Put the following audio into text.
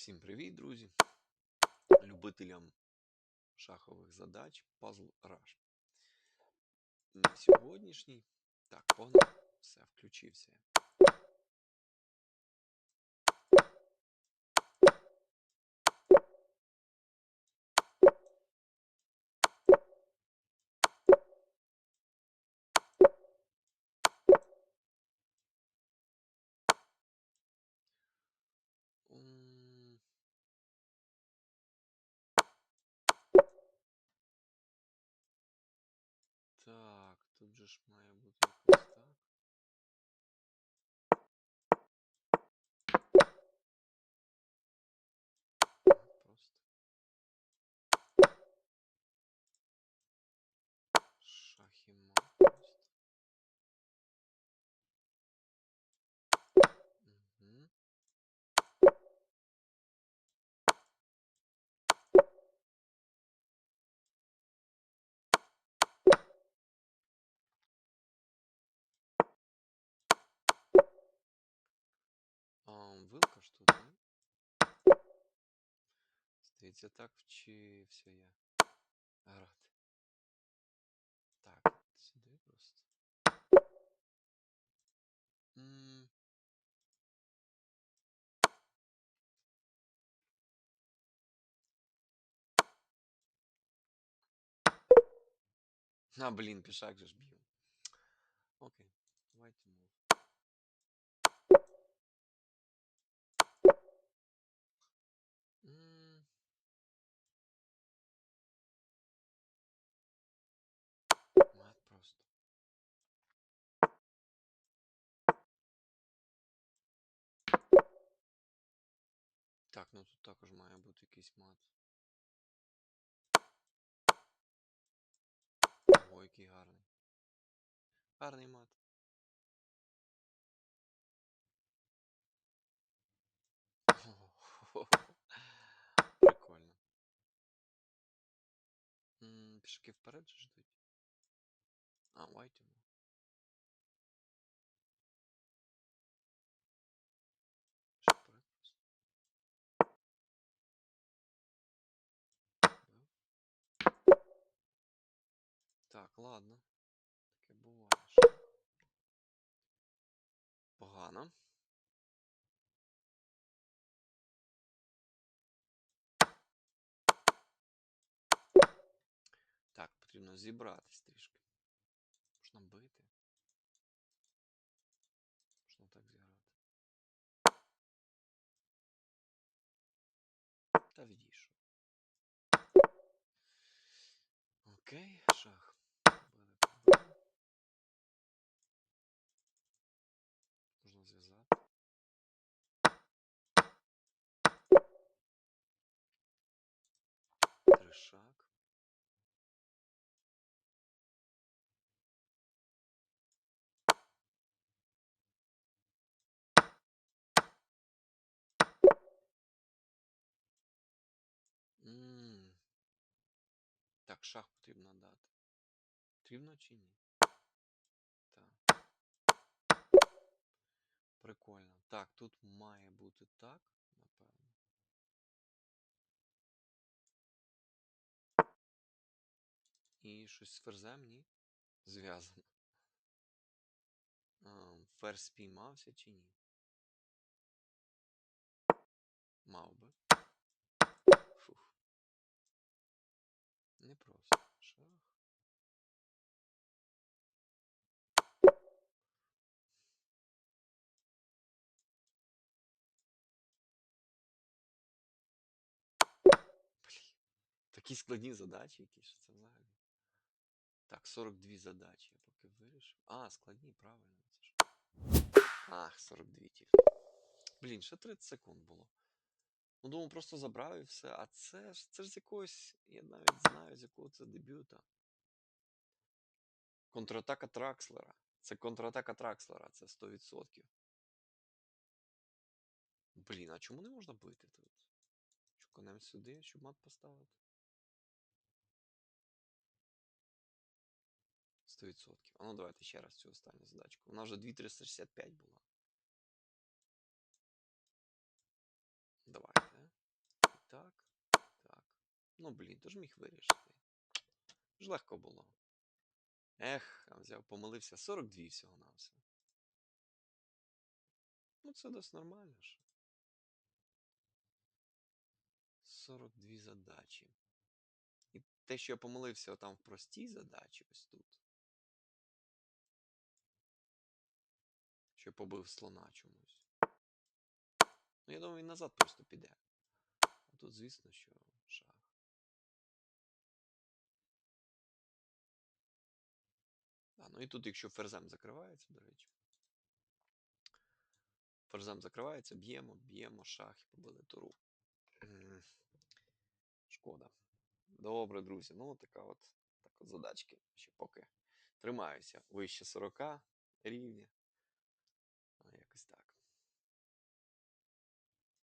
Всім привіт, друзі! Любителям шахових задач Puzzle Rush. На сьогоднішній. Так, погнали. Все, включився. Так, тут же ж має бути якось так. Просто. Шах вилка ж тут, ні? Здається, так вчився я грати. Так, сюди просто. М. А, блін, пішак же ж б'ю. Так, ну тут також має бути якийсь мат. Ого, який гарний. Гарний мат. Прикольно. Пішки вперед ждуть. А, white йому. Пішки вперед просто. Бив. Так, ладно. Таке буває. Погано. Так, потрібно зібратись трішки. Можна бити. Можна так зіграти. Та відійшов. Окей, шах. Зв'язати. Тришак. Так, шах потрібно дати. Потрібно чи ні? Так. Прикольно. Так, тут має бути так, напевно. І щось з ферзем, ні? Зв'язано. А, Ферзь спіймався чи ні? Мав би. Фух. Не Такі складні задачі якісь, що це взагалі. Так, 42 задачі я поки вирішив. А, складні, правильно. Це ж. Ах, 42 тільки. Блін, ще 30 секунд було. Ну, думаю, просто забрав і все. А це ж це ж з якогось, я навіть знаю, з якого це дебюта. Контратака Тракслера. Це контратака Тракслера, це 100%. Блін, а чому не можна бити тут? Що сюди, щоб мат поставити? 100%. А ну давайте ще раз цю останню задачку. Вона вже 2365 була. Давайте. Ну, блін, то ж міг вирішити. Ж легко було. Ех, взяв, помилився. 42 всього на все. Ну, це досить нормально ж. 42 задачі. І те, що я помилився там в простій задачі, ось тут. Що побив слона чомусь. Ну, я думаю, він назад просто піде. А тут, звісно, що шах. А, ну і тут, якщо ферзем закривається, до речі. Ферзем закривається, б'ємо, б'ємо, шах і побили туру. Шкода. Добре, друзі. Ну, така от, так от задачки. Ще поки тримаюся вище 40 рівня.